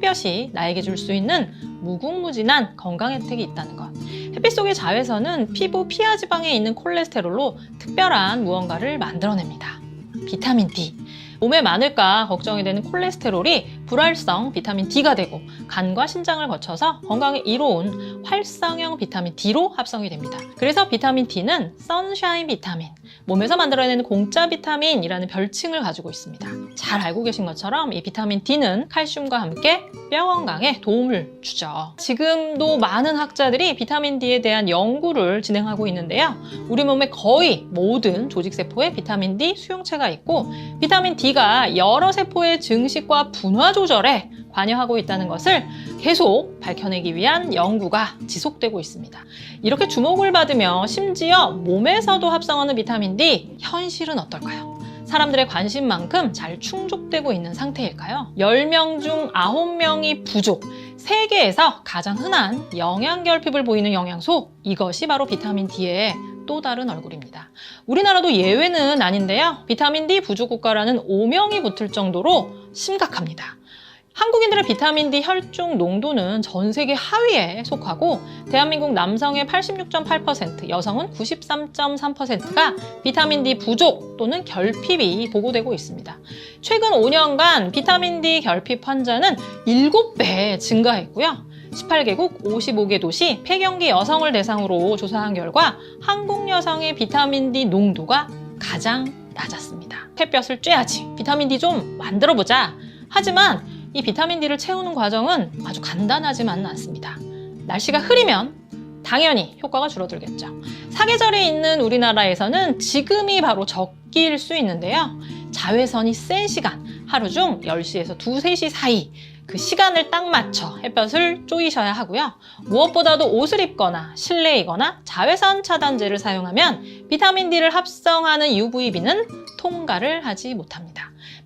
햇볕이 나에게 줄 수 있는 무궁무진한 건강 혜택이 있다는 것. 햇빛 속의 자외선은 피부 피하 지방에 있는 콜레스테롤로 특별한 무언가를 만들어냅니다. 비타민 D. 몸에 많을까 걱정이 되는 콜레스테롤이 불활성 비타민 D가 되고 간과 신장을 거쳐서 건강에 이로운 활성형 비타민 D로 합성이 됩니다. 그래서 비타민 D는 선샤인 비타민, 몸에서 만들어내는 공짜 비타민이라는 별칭을 가지고 있습니다. 잘 알고 계신 것처럼 이 비타민 D는 칼슘과 함께 뼈 건강에 도움을 주죠. 지금도 많은 학자들이 비타민 D에 대한 연구를 진행하고 있는데요. 우리 몸의 거의 모든 조직세포에 비타민 D 수용체가 있고 비타민 D가 여러 세포의 증식과 분화 조절에 관여하고 있다는 것을 계속 밝혀내기 위한 연구가 지속되고 있습니다. 이렇게 주목을 받으며 심지어 몸에서도 합성하는 비타민 D 현실은 어떨까요? 사람들의 관심만큼 잘 충족되고 있는 상태일까요? 10명 중 9명이 부족. 세계에서 가장 흔한 영양결핍을 보이는 영양소, 이것이 바로 비타민 D의 또 다른 얼굴입니다. 우리나라도 예외는 아닌데요. 비타민 D 부족 국가라는 오명이 붙을 정도로 심각합니다. 한국인들의 비타민 D 혈중 농도는 전 세계 하위에 속하고 대한민국 남성의 86.8%, 여성은 93.3%가 비타민 D 부족 또는 결핍이 보고되고 있습니다. 최근 5년간 비타민 D 결핍 환자는 7배 증가했고요. 18개국 55개 도시 폐경기 여성을 대상으로 조사한 결과 한국 여성의 비타민 D 농도가 가장 낮았습니다. 햇볕을 쬐야지. 비타민 D 좀 만들어 보자. 하지만 이 비타민 D를 채우는 과정은 아주 간단하지만은 않습니다. 날씨가 흐리면 당연히 효과가 줄어들겠죠. 사계절이 있는 우리나라에서는 지금이 바로 적기일 수 있는데요. 자외선이 센 시간, 하루 중 10시에서 2, 3시 사이 그 시간을 딱 맞춰 햇볕을 쪼이셔야 하고요. 무엇보다도 옷을 입거나 실내이거나 자외선 차단제를 사용하면 비타민 D를 합성하는 UVB는 통과를 하지 못합니다.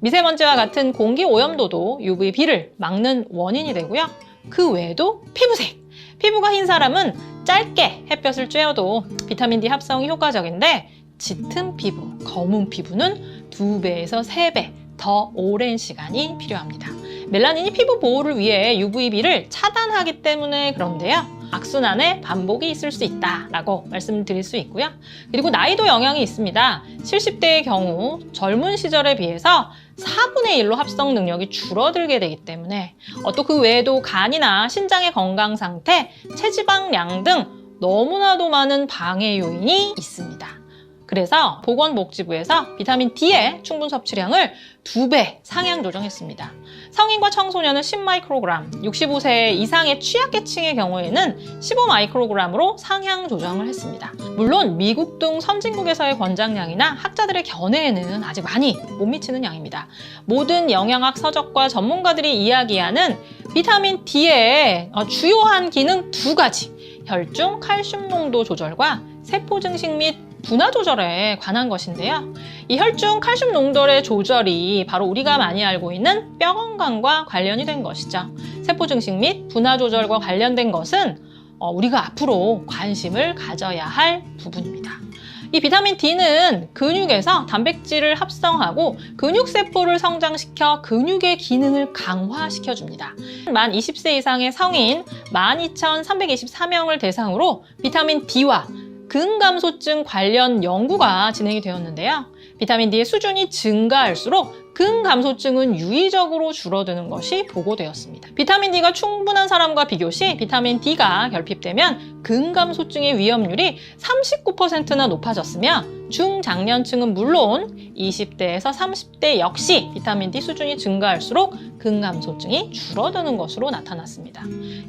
미세먼지와 같은 공기 오염도도 UVB를 막는 원인이 되고요. 그 외에도 피부색. 피부가 흰 사람은 짧게 햇볕을 쬐어도 비타민 D 합성이 효과적인데 짙은 피부, 검은 피부는 두 배에서 세배더 오랜 시간이 필요합니다. 멜라닌이 피부 보호를 위해 UVB를 차단하기 때문에 그런데요. 악순환의 반복이 있을 수 있다라고 말씀드릴 수 있고요. 그리고 나이도 영향이 있습니다. 70대의 경우 젊은 시절에 비해서 4분의 1로 합성 능력이 줄어들게 되기 때문에 어, 또그 외에도 간이나 신장의 건강 상태, 체지방량 등 너무나도 많은 방해 요인이 있습니다. 그래서 보건복지부에서 비타민 D의 충분 섭취량을 두 배 상향 조정했습니다. 성인과 청소년은 10마이크로그램, 65세 이상의 취약계층의 경우에는 15마이크로그램으로 상향 조정을 했습니다. 물론 미국 등 선진국에서의 권장량이나 학자들의 견해에는 아직 많이 못 미치는 양입니다. 모든 영양학 서적과 전문가들이 이야기하는 비타민 D의 어, 주요한 기능 두 가지, 혈중 칼슘 농도 조절과 세포 증식 및 분화 조절에 관한 것인데요. 이 혈중 칼슘 농도의 조절이 바로 우리가 많이 알고 있는 뼈 건강과 관련이 된 것이죠. 세포 증식 및 분화 조절과 관련된 것은 어, 우리가 앞으로 관심을 가져야 할 부분입니다. 이 비타민 D는 근육에서 단백질을 합성하고 근육세포를 성장시켜 근육의 기능을 강화시켜 줍니다. 만 20세 이상의 성인 12,324명을 대상으로 비타민 D와 근감소증 관련 연구가 진행이 되었는데요. 비타민 D의 수준이 증가할수록 근감소증은 유의적으로 줄어드는 것이 보고되었습니다. 비타민 D가 충분한 사람과 비교시 비타민 D가 결핍되면 근감소증의 위험률이 39%나 높아졌으며 중장년층은 물론 20대에서 30대 역시 비타민 D 수준이 증가할수록 근감소증이 줄어드는 것으로 나타났습니다.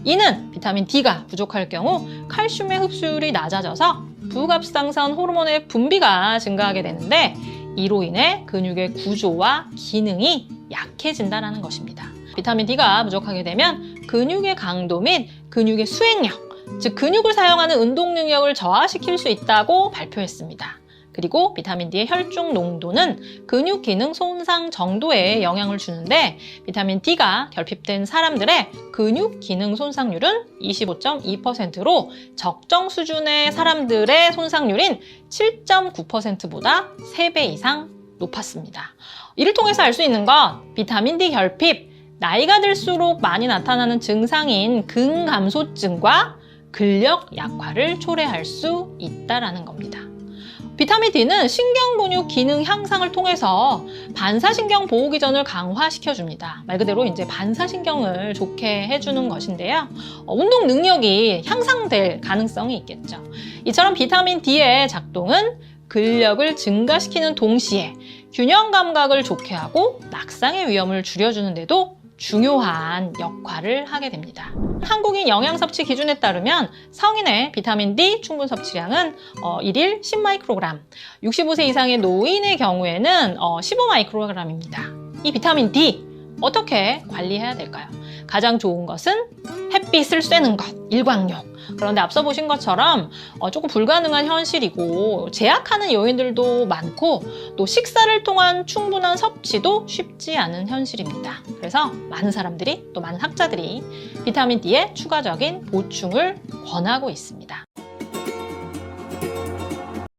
이는 비타민 D가 부족할 경우 칼슘의 흡수율이 낮아져서 부갑상선 호르몬의 분비가 증가하게 되는데 이로 인해 근육의 구조와 기능이 약해진다는 것입니다. 비타민 D가 부족하게 되면 근육의 강도 및 근육의 수행력, 즉 근육을 사용하는 운동 능력을 저하시킬 수 있다고 발표했습니다. 그리고 비타민 D의 혈중 농도는 근육 기능 손상 정도에 영향을 주는데 비타민 D가 결핍된 사람들의 근육 기능 손상률은 25.2%로 적정 수준의 사람들의 손상률인 7.9%보다 3배 이상 높았습니다. 이를 통해서 알 수 있는 건 비타민 D 결핍 나이가 들수록 많이 나타나는 증상인 근감소증과 근력 약화를 초래할 수 있다라는 겁니다. 비타민 D는 신경 근육 기능 향상을 통해서 반사신경 보호 기전을 강화시켜 줍니다. 말 그대로 이제 반사신경을 좋게 해주는 것인데요. 어, 운동 능력이 향상될 가능성이 있겠죠. 이처럼 비타민 D의 작동은 근력을 증가시키는 동시에 균형 감각을 좋게 하고 낙상의 위험을 줄여주는데도 중요한 역할을 하게 됩니다. 한국인 영양 섭취 기준에 따르면 성인의 비타민 D 충분 섭취량은 어, 1일 10마이크로그램, 65세 이상의 노인의 경우에는 어, 15마이크로그램입니다. 이 비타민 D 어떻게 관리해야 될까요? 가장 좋은 것은 햇빛을 쐬는 것, 일광욕. 그런데 앞서 보신 것처럼 어, 조금 불가능한 현실이고 제약하는 요인들도 많고 또 식사를 통한 충분한 섭취도 쉽지 않은 현실입니다. 그래서 많은 사람들이 또 많은 학자들이 비타민 D의 추가적인 보충을 권하고 있습니다.